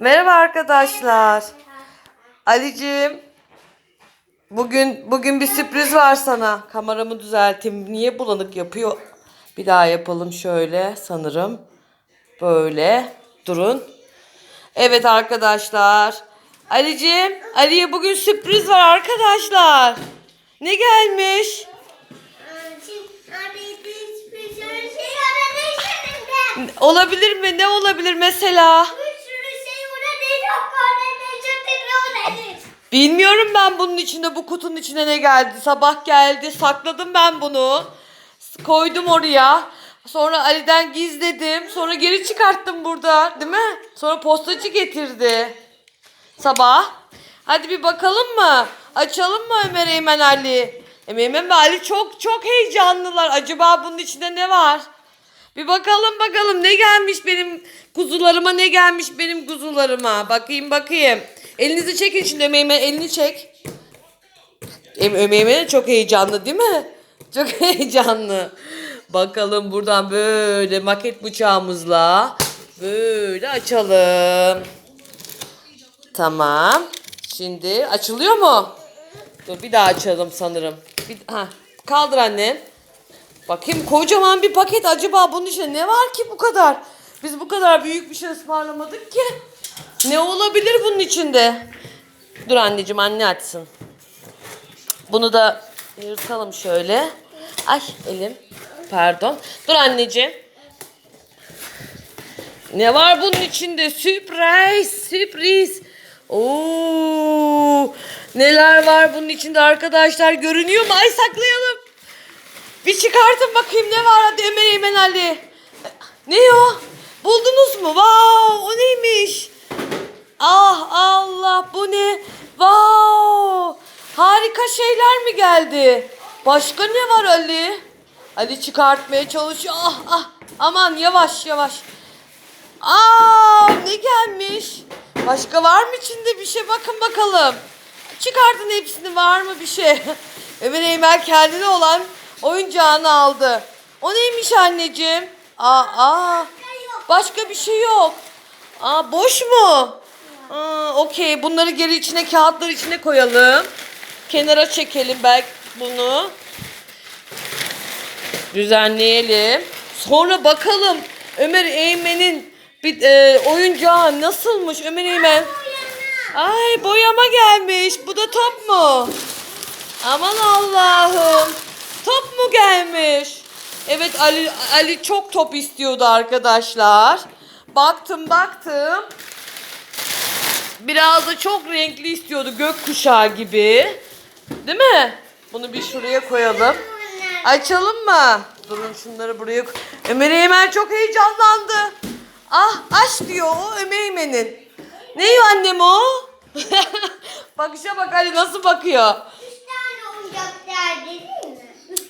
Merhaba arkadaşlar. Ali'cim. Bugün bugün bir sürpriz var sana. Kameramı düzelteyim. Niye bulanık yapıyor? Bir daha yapalım şöyle sanırım. Böyle. Durun. Evet arkadaşlar. Ali'cim, Ali'ye bugün sürpriz var arkadaşlar. Ne gelmiş? Olabilir mi? Ne olabilir mesela? Bilmiyorum ben bunun içinde bu kutunun içine ne geldi. Sabah geldi sakladım ben bunu. Koydum oraya. Sonra Ali'den gizledim. Sonra geri çıkarttım burada. Değil mi? Sonra postacı getirdi. Sabah. Hadi bir bakalım mı? Açalım mı Ömer Eymen Ali? Eymen ve Ali çok çok heyecanlılar. Acaba bunun içinde ne var? Bir bakalım bakalım ne gelmiş benim kuzularıma ne gelmiş benim kuzularıma. Bakayım bakayım. Elinizi çekin şimdi Ömeyme elini çek. Em Ömeyme çok heyecanlı değil mi? Çok heyecanlı. Bakalım buradan böyle maket bıçağımızla böyle açalım. Tamam. Şimdi açılıyor mu? Dur bir daha açalım sanırım. Bir, ha, kaldır annem. Bakayım kocaman bir paket acaba bunun içinde ne var ki bu kadar? Biz bu kadar büyük bir şey ısmarlamadık ki. Ne olabilir bunun içinde? Dur anneciğim anne açsın. Bunu da yırtalım şöyle. Ay elim. Pardon. Dur anneciğim. Ne var bunun içinde? Sürpriz, sürpriz. Oo! Neler var bunun içinde arkadaşlar? Görünüyor mu? Ay saklayalım. Bir çıkartın bakayım ne var hadi Ömer Eymen Ali. Ne o? Buldunuz mu? Wow, o neymiş? Ah Allah bu ne? Wow! Harika şeyler mi geldi? Başka ne var Ali? Ali çıkartmaya çalışıyor. Ah ah aman yavaş yavaş. Aa ne gelmiş? Başka var mı içinde bir şey? Bakın bakalım. Çıkartın hepsini var mı bir şey? Ömer Eymen kendine olan oyuncağını aldı. O neymiş anneciğim? Aa, aa başka bir şey yok. Aa boş mu? Okey bunları geri içine kağıtlar içine koyalım. Kenara çekelim belki bunu. Düzenleyelim. Sonra bakalım Ömer Eymen'in bir e, oyuncağı nasılmış Ömer Eymen? Ay boyama gelmiş. Bu da top mu? Aman Allah'ım. Top mu gelmiş? Evet Ali Ali çok top istiyordu arkadaşlar. Baktım baktım. Biraz da çok renkli istiyordu gökkuşağı gibi. Değil mi? Bunu bir şuraya koyalım. Açalım mı? Durun şunları buraya koy. Ömer Eymen çok heyecanlandı. Ah aşk diyor o Ömer Eymen'in. Ne yiyor annem o? Bakışa bak Ali nasıl bakıyor.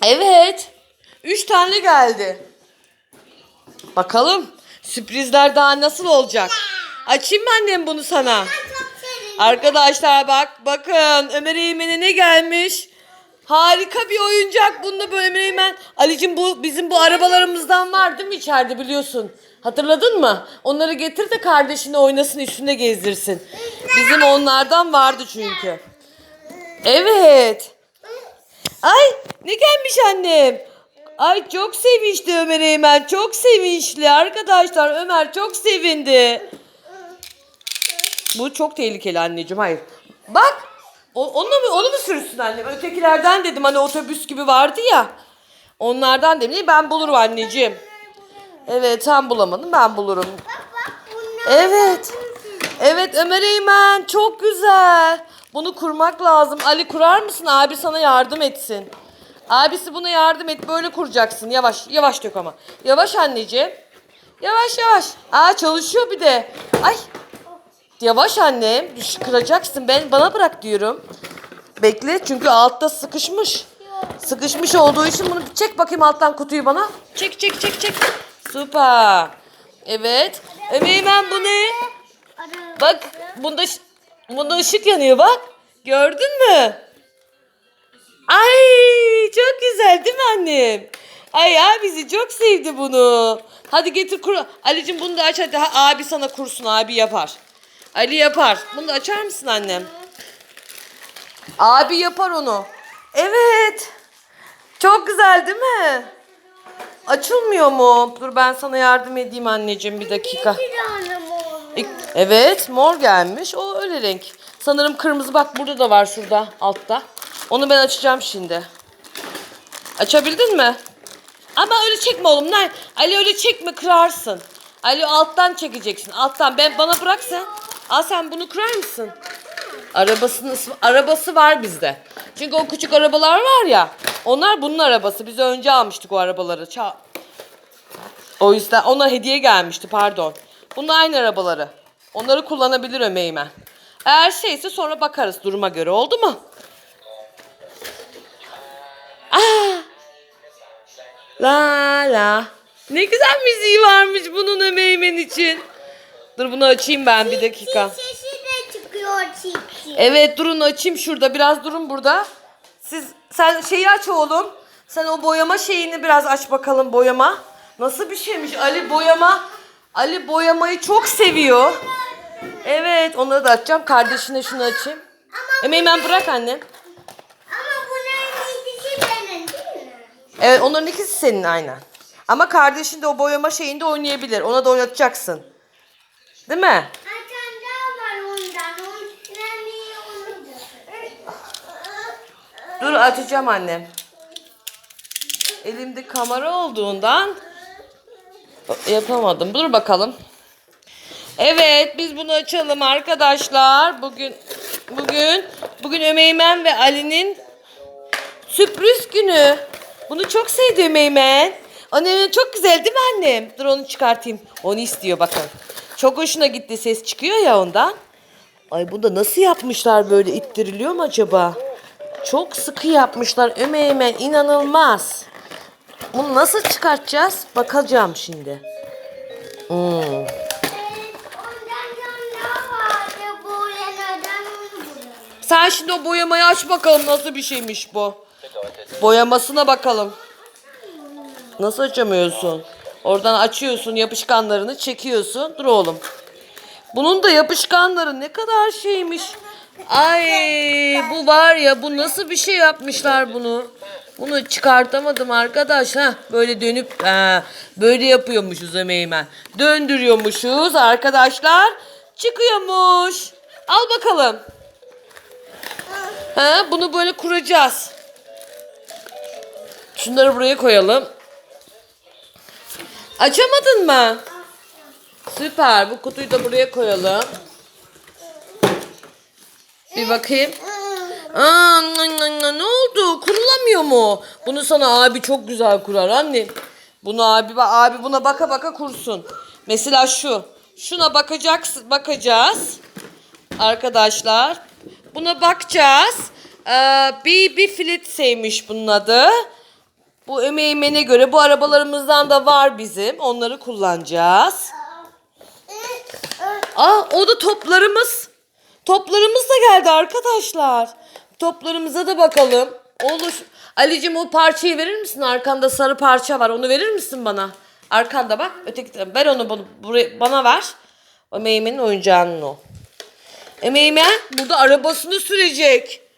Evet. Üç tane geldi. Bakalım sürprizler daha nasıl olacak? Açayım mı annem bunu sana? Arkadaşlar bak bakın Ömer Eymen'e ne gelmiş? Harika bir oyuncak. Bunda böyle Ömer Eymen. Ali'cim bu bizim bu arabalarımızdan var değil mi içeride biliyorsun? Hatırladın mı? Onları getir de kardeşine oynasın üstünde gezdirsin. Bizim onlardan vardı çünkü. Evet. Ay ne gelmiş annem? Ay çok sevinçli Ömer Eymen. Çok sevinçli arkadaşlar. Ömer çok sevindi. Bu çok tehlikeli anneciğim. Hayır. Bak. O, onu mu onu mu sürüsün annem? Ötekilerden dedim hani otobüs gibi vardı ya. Onlardan dedim. Ben bulurum anneciğim. Evet sen bulamadın ben bulurum. Evet. Evet Ömer Eymen çok güzel. Bunu kurmak lazım. Ali kurar mısın? Abi sana yardım etsin. Abisi buna yardım et. Böyle kuracaksın. Yavaş. Yavaş dök ama. Yavaş anneciğim. Yavaş yavaş. Aa çalışıyor bir de. Ay. Yavaş annem. Düş kıracaksın. Ben bana bırak diyorum. Bekle çünkü altta sıkışmış. Sıkışmış olduğu için bunu çek bakayım alttan kutuyu bana. Çek çek çek çek. Süper. Evet. Ömeymen bu ne? Bak bunda bunda ışık yanıyor bak. Gördün mü? Ay çok güzel değil mi annem? Ay abisi çok sevdi bunu. Hadi getir kur. Ali'cim bunu da aç hadi. Ha, abi sana kursun abi yapar. Ali yapar. Bunu da açar mısın annem? Abi yapar onu. Evet. Çok güzel değil mi? Açılmıyor mu? Dur ben sana yardım edeyim anneciğim bir dakika. Evet mor gelmiş. O öyle renk. Sanırım kırmızı bak burada da var şurada altta. Onu ben açacağım şimdi. Açabildin mi? Ama öyle çekme oğlum. Nay. Ali öyle çekme kırarsın. Ali alttan çekeceksin. Alttan. Ben bana bırak sen. Al sen bunu kırar mısın? Arabasının arabası var bizde. Çünkü o küçük arabalar var ya. Onlar bunun arabası. Biz önce almıştık o arabaları. Ça- o yüzden ona hediye gelmişti pardon. Bunlar aynı arabaları. Onları kullanabilir Ömeymen. Eğer şeyse sonra bakarız duruma göre oldu mu? Aa! La la. Ne güzel müziği varmış bunun Ömeymen için. Dur bunu açayım ben bir dakika. Sesi de çıkıyor çift çift. Evet durun açayım şurada biraz durun burada. Siz sen şeyi aç oğlum. Sen o boyama şeyini biraz aç bakalım boyama. Nasıl bir şeymiş Ali boyama. Ali boyamayı çok seviyor. Evet onları da açacağım. Kardeşine şunu açayım. Emeğmen bırak annem. Ama bunların ikisi benim değil mi? Evet onların ikisi senin aynen. Ama kardeşin de o boyama şeyinde oynayabilir. Ona da oynatacaksın. Değil mi? Tane daha var ondan. Onu. Dur açacağım annem. Elimde kamera olduğundan yapamadım. Dur bakalım. Evet biz bunu açalım arkadaşlar. Bugün bugün bugün Ömeymen ve Ali'nin sürpriz günü. Bunu çok sevdi Ömeymen. Annem çok güzel değil mi annem? Dur onu çıkartayım. Onu istiyor bakın. Çok hoşuna gitti ses çıkıyor ya ondan. Ay bu da nasıl yapmışlar böyle ittiriliyor mu acaba? Çok sıkı yapmışlar Ömeymen inanılmaz. Bunu nasıl çıkartacağız? Bakacağım şimdi. Hmm. Sen şimdi o boyamayı aç bakalım nasıl bir şeymiş bu. Boyamasına bakalım. Nasıl açamıyorsun? Oradan açıyorsun yapışkanlarını çekiyorsun. Dur oğlum. Bunun da yapışkanları ne kadar şeymiş. Ay bu var ya bu nasıl bir şey yapmışlar bunu. Bunu çıkartamadım arkadaş. ha Böyle dönüp ha, böyle yapıyormuşuz Ömeymen. Döndürüyormuşuz arkadaşlar. Çıkıyormuş. Al bakalım. Ha, bunu böyle kuracağız. Şunları buraya koyalım. Açamadın mı? Süper. Bu kutuyu da buraya koyalım. Bir bakayım. Aa, ne oldu? Kurulamıyor mu? Bunu sana abi çok güzel kurar anne. Bunu abi abi buna baka baka kursun. Mesela şu. Şuna bakacaksın, bakacağız. Arkadaşlar. Buna bakacağız. Ee, BB Flitseymiş bunun adı. Bu emeğimene göre bu arabalarımızdan da var bizim. Onları kullanacağız. Aa o da toplarımız. Toplarımız da geldi arkadaşlar. Toplarımıza da bakalım. Olur. Ali'cim o parçayı verir misin? Arkanda sarı parça var. Onu verir misin bana? Arkanda bak. Öteki. Ver onu buraya, bana ver. Meymen'in oyuncağının o. E Meymen burada arabasını sürecek.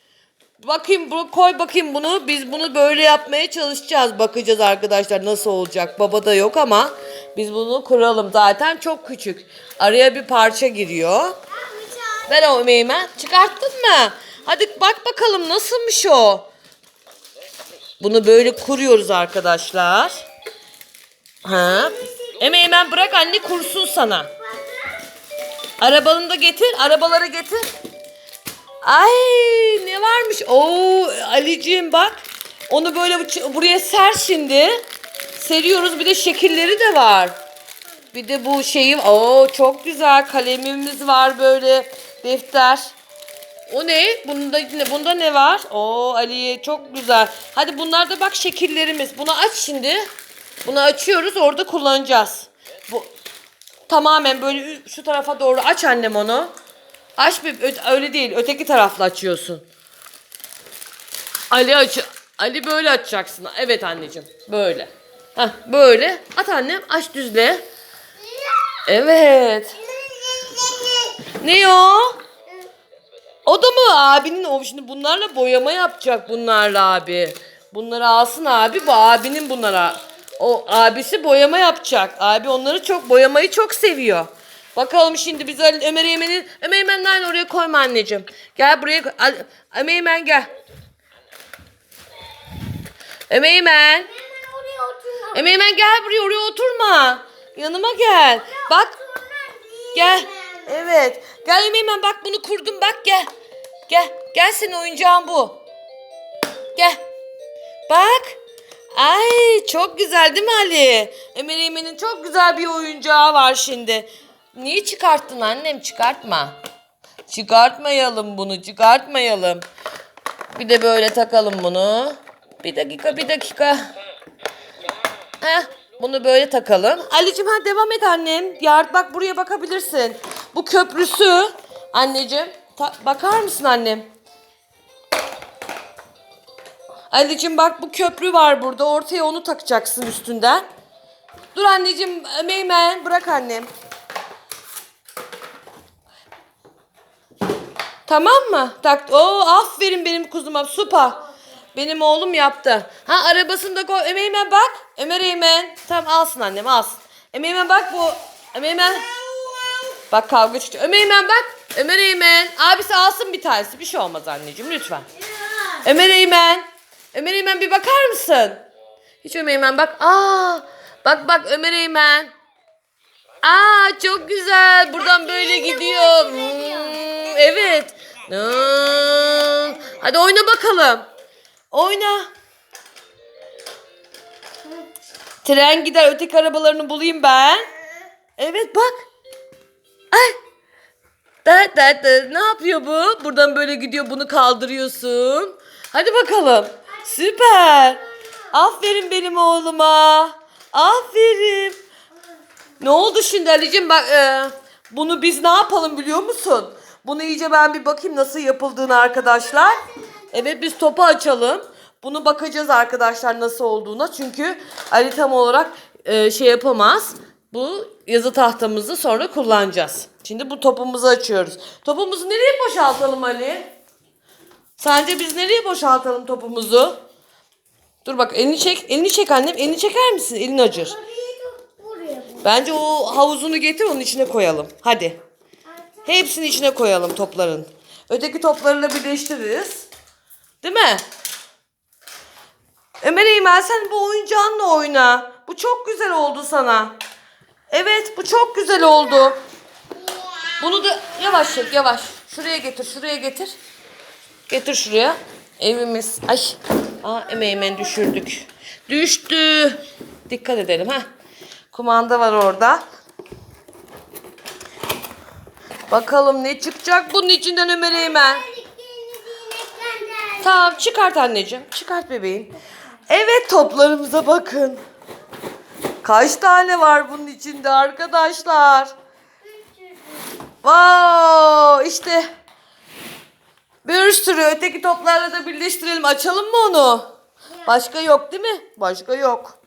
Bakayım bu koy bakayım bunu. Biz bunu böyle yapmaya çalışacağız. Bakacağız arkadaşlar nasıl olacak. Baba da yok ama biz bunu kuralım. Zaten çok küçük. Araya bir parça giriyor. Ver o Meymen. Çıkarttın mı? Hadi bak bakalım nasılmış o. Bunu böyle kuruyoruz arkadaşlar. Ha? Emeymen bırak anne kursun sana. Arabanı da getir. Arabaları getir. Ay ne varmış? Oo Ali'ciğim bak. Onu böyle bu- buraya ser şimdi. Seriyoruz. Bir de şekilleri de var. Bir de bu şeyim. Oo çok güzel. Kalemimiz var böyle. Defter. O ne? Bunda, bunda ne var? Oo Ali çok güzel. Hadi bunlar da bak şekillerimiz. Bunu aç şimdi. Bunu açıyoruz. Orada kullanacağız. Bu tamamen böyle şu tarafa doğru aç annem onu. Aç bir öyle değil. Öteki tarafla açıyorsun. Ali aç. Ali böyle açacaksın. Evet anneciğim. Böyle. Hah böyle. At annem. Aç düzle. Evet. Ne o? O da mı abinin o şimdi bunlarla boyama yapacak bunlarla abi. Bunları alsın abi bu abinin bunlara. O abisi boyama yapacak. Abi onları çok boyamayı çok seviyor. Bakalım şimdi biz Ali- Ömer Eymen'in Ömer Eymen'in aynı oraya koyma anneciğim. Gel buraya koy. Al- Ömer Eymen gel. Ömer Eymen. Ömer Eymen gel buraya oraya oturma. Yanıma gel. Bak Gel. Evet. Gel Emin bak bunu kurdum bak gel. Gel. Gel senin oyuncağın bu. Gel. Bak. Ay çok güzel değil mi Ali? Emir Emin'in çok güzel bir oyuncağı var şimdi. Niye çıkarttın annem? Çıkartma. Çıkartmayalım bunu. Çıkartmayalım. Bir de böyle takalım bunu. Bir dakika bir dakika. Heh, bunu böyle takalım. Anneciğim hadi devam et annem. Yar bak buraya bakabilirsin. Bu köprüsü. Anneciğim bakar mısın annem? Anneciğim bak bu köprü var burada. Ortaya onu takacaksın üstünden. Dur anneciğim Meymen bırak annem. Tamam mı? Tak. Oo aferin benim kuzuma. Süper. Benim oğlum yaptı. Ha arabasını da koy. Ömer bak. Ömer Eymen. Tamam alsın annem alsın. Ömer Eymen bak bu. Ömer Eymen. Bak kavga çıkacak. Ömer Eymen bak. Ömer Eymen. Abisi alsın bir tanesi. Bir şey olmaz anneciğim lütfen. Ömer Eymen. Ömer Eymen bir bakar mısın? Hiç Ömer Eymen bak. Aa, bak bak Ömer Eymen. Aa çok güzel. Buradan böyle gidiyor. Hmm, evet. Hadi oyna bakalım. Oyna. Tren gider öteki arabalarını bulayım ben. Evet bak. Ay. Da, da, da. Ne yapıyor bu? Buradan böyle gidiyor bunu kaldırıyorsun. Hadi bakalım. Süper. Aferin benim oğluma. Aferin. Ne oldu şimdi Ali'cim? Bak e, bunu biz ne yapalım biliyor musun? Bunu iyice ben bir bakayım nasıl yapıldığını arkadaşlar. Evet biz topu açalım. Bunu bakacağız arkadaşlar nasıl olduğuna. Çünkü Ali tam olarak e, şey yapamaz. Bu yazı tahtamızı sonra kullanacağız. Şimdi bu topumuzu açıyoruz. Topumuzu nereye boşaltalım Ali? Sence biz nereye boşaltalım topumuzu? Dur bak elini çek. Elini çek annem. Elini çeker misin? Elin acır. Bence o havuzunu getir onun içine koyalım. Hadi. Hepsini içine koyalım topların. Öteki toplarıyla birleştiririz. Değil mi? Ömer Eymen sen bu oyuncağınla oyna. Bu çok güzel oldu sana. Evet bu çok güzel oldu. Bunu da yavaş çek yavaş. Şuraya getir şuraya getir. Getir şuraya. Evimiz. Ay. Aa emeğimen düşürdük. Düştü. Dikkat edelim ha. Kumanda var orada. Bakalım ne çıkacak bunun içinden Ömer Eymen. Tamam çıkart anneciğim. Çıkart bebeğim. Evet toplarımıza bakın. Kaç tane var bunun içinde arkadaşlar? Wow işte. Bir sürü öteki toplarla da birleştirelim. Açalım mı onu? Başka yok değil mi? Başka yok.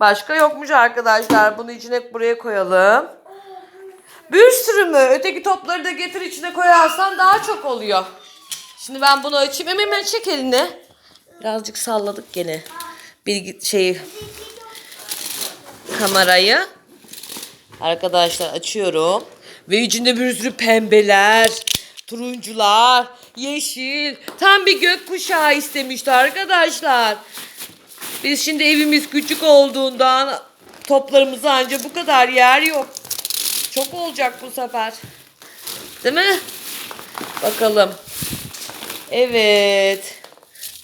Başka yokmuş arkadaşlar. Bunu içine buraya koyalım. Bir sürü mü? Öteki topları da getir içine koyarsan daha çok oluyor. Şimdi ben bunu açayım. Hemen hemen çek elini. Birazcık salladık gene. Bir şeyi kamerayı. Arkadaşlar açıyorum. Ve içinde bir sürü pembeler, turuncular, yeşil. Tam bir gökkuşağı istemişti arkadaşlar. Biz şimdi evimiz küçük olduğundan toplarımızı anca bu kadar yer yok. Çok olacak bu sefer. Değil mi? Bakalım. Evet.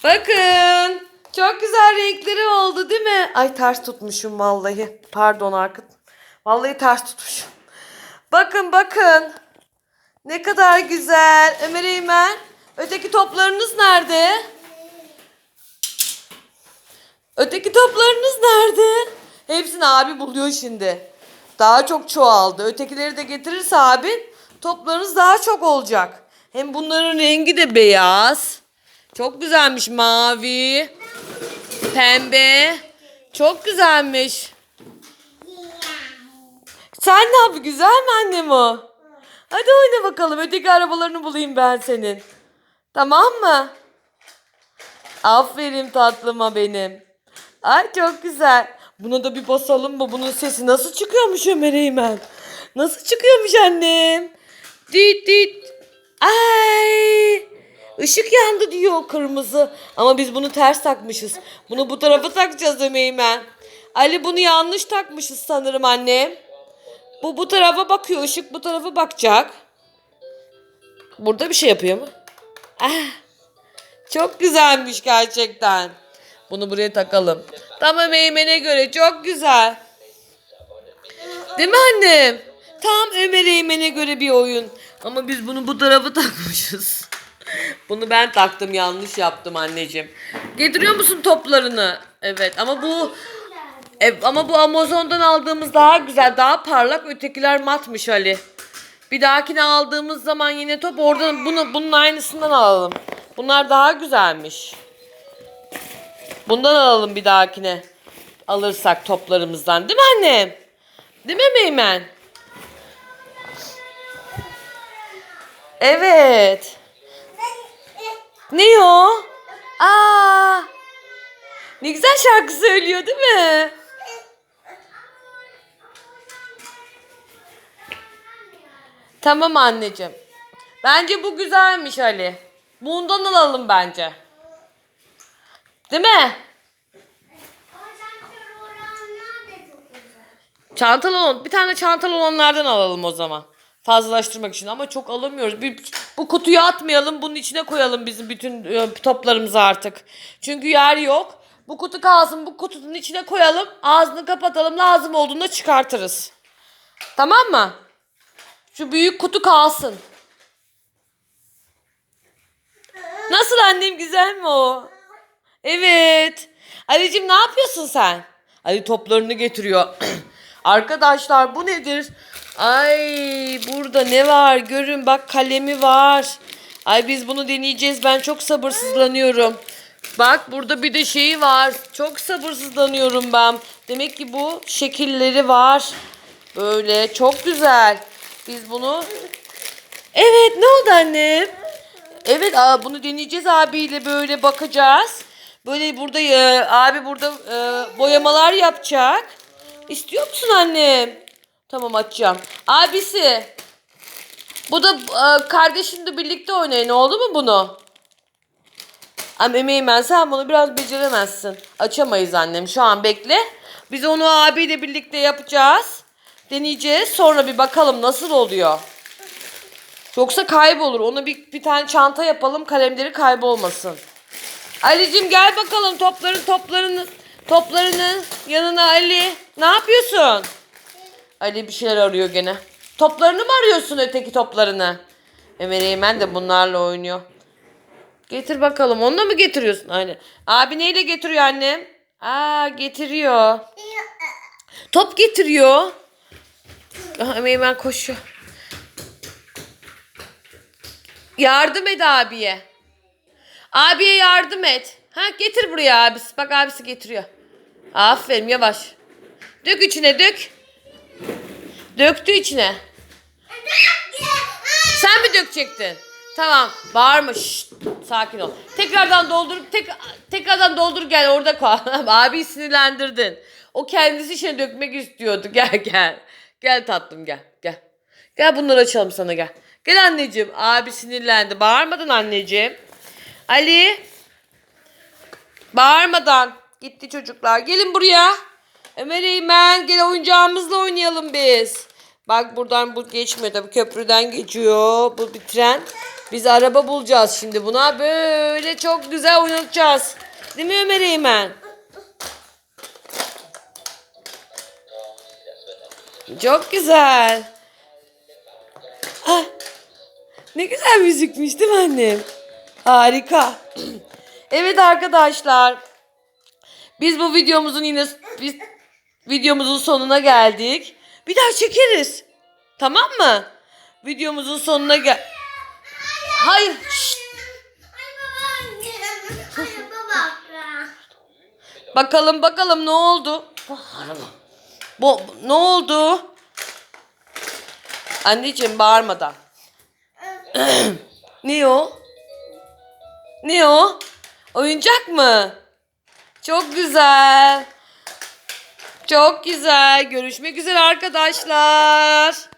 Bakın. Çok güzel renkleri oldu değil mi? Ay ters tutmuşum vallahi. Pardon Arkın. Vallahi ters tutmuşum. Bakın bakın. Ne kadar güzel. Ömer Eymen. Öteki toplarınız nerede? Öteki toplarınız nerede? Hepsini abi buluyor şimdi. Daha çok çoğaldı. Ötekileri de getirirse abin toplarınız daha çok olacak. Hem bunların rengi de beyaz. Çok güzelmiş mavi. Pembe. Çok güzelmiş. Sen ne yapı güzel mi annem o? Hadi oyna bakalım. Öteki arabalarını bulayım ben senin. Tamam mı? Aferin tatlıma benim. Ay çok güzel. Buna da bir basalım mı? Bunun sesi nasıl çıkıyormuş Ömer Eymen? Nasıl çıkıyormuş annem? Dit dit. Ay. Işık yandı diyor kırmızı. Ama biz bunu ters takmışız. Bunu bu tarafa takacağız Ömer Eymen. Ali bunu yanlış takmışız sanırım annem. Bu bu tarafa bakıyor. Işık bu tarafa bakacak. Burada bir şey yapıyor mu? Ah. Çok güzelmiş gerçekten. Bunu buraya takalım. Tamam Eymen'e göre çok güzel. Değil mi annem? Tam Ömer Eymen'e göre bir oyun. Ama biz bunu bu tarafa takmışız. Bunu ben taktım yanlış yaptım anneciğim. Getiriyor musun toplarını? Evet ama bu e, ama bu Amazon'dan aldığımız daha güzel, daha parlak. Ötekiler matmış Ali. Bir dahakine aldığımız zaman yine top oradan bunu bunun aynısından alalım. Bunlar daha güzelmiş. Bundan alalım bir dahakine. Alırsak toplarımızdan. Değil mi annem? Değil mi Meymen? Evet. Ne o? Aa! Ne güzel şarkı söylüyor değil mi? Tamam anneciğim. Bence bu güzelmiş Ali. Bundan alalım bence. Değil mi? Çantalı olan, bir tane çantalı olanlardan alalım o zaman. Fazlalaştırmak için ama çok alamıyoruz. Bir, bu kutuyu atmayalım, bunun içine koyalım bizim bütün e, toplarımızı artık. Çünkü yer yok. Bu kutu kalsın, bu kutunun içine koyalım. Ağzını kapatalım, lazım olduğunda çıkartırız. Tamam mı? Şu büyük kutu kalsın. Nasıl annem güzel mi o? Evet. Ali'cim ne yapıyorsun sen? Ali toplarını getiriyor. Arkadaşlar bu nedir? Ay burada ne var? Görün bak kalemi var. Ay biz bunu deneyeceğiz. Ben çok sabırsızlanıyorum. Bak burada bir de şeyi var. Çok sabırsızlanıyorum ben. Demek ki bu şekilleri var. Böyle çok güzel. Biz bunu Evet ne oldu annem? Evet aa, bunu deneyeceğiz abiyle böyle bakacağız. Böyle burada e, abi burada e, boyamalar yapacak. İstiyor musun annem? Tamam açacağım. Abisi. Bu da e, kardeşinle birlikte oynayın oldu mu bunu? Ama emeğim ben sen bunu biraz beceremezsin. Açamayız annem şu an bekle. Biz onu abiyle birlikte yapacağız. Deneyeceğiz sonra bir bakalım nasıl oluyor. Yoksa kaybolur. Ona bir, bir tane çanta yapalım kalemleri kaybolmasın. Ali'cim gel bakalım topların toplarını toplarını yanına Ali. Ne yapıyorsun? Ali bir şeyler arıyor gene. Toplarını mı arıyorsun öteki toplarını? Ömer Eymen de bunlarla oynuyor. Getir bakalım. Onu da mı getiriyorsun? Aynen. Abi neyle getiriyor annem? Aa getiriyor. Top getiriyor. Ah, Ömer Eymen koşuyor. Yardım et abiye. Abiye yardım et. Ha getir buraya abisi. Bak abisi getiriyor. Aferin yavaş. Dök içine dök. Döktü içine. Sen mi dökecektin? Tamam. Bağırma. Şşt. Sakin ol. Tekrardan doldur. Tek, tekrardan doldur gel orada kal. Abi sinirlendirdin. O kendisi içine dökmek istiyordu. Gel gel. Gel tatlım gel. Gel. Gel bunları açalım sana gel. Gel anneciğim. Abi sinirlendi. Bağırmadın anneciğim. Ali. Bağırmadan. Gitti çocuklar. Gelin buraya. Ömer Eymen gel oyuncağımızla oynayalım biz. Bak buradan bu geçmiyor tabii köprüden geçiyor. Bu bir tren. Biz araba bulacağız şimdi buna. Böyle çok güzel oynatacağız. Değil mi Ömer Eymen? Çok güzel. Ah, ne güzel müzikmiş değil mi annem? Harika. evet arkadaşlar. Biz bu videomuzun yine biz videomuzun sonuna geldik. Bir daha çekeriz. Tamam mı? Videomuzun sonuna gel. Hayır. Bakalım bakalım ne oldu? Bu ne oldu? Anneciğim bağırmadan. ne o? Ne o? Oyuncak mı? Çok güzel. Çok güzel. Görüşmek üzere arkadaşlar.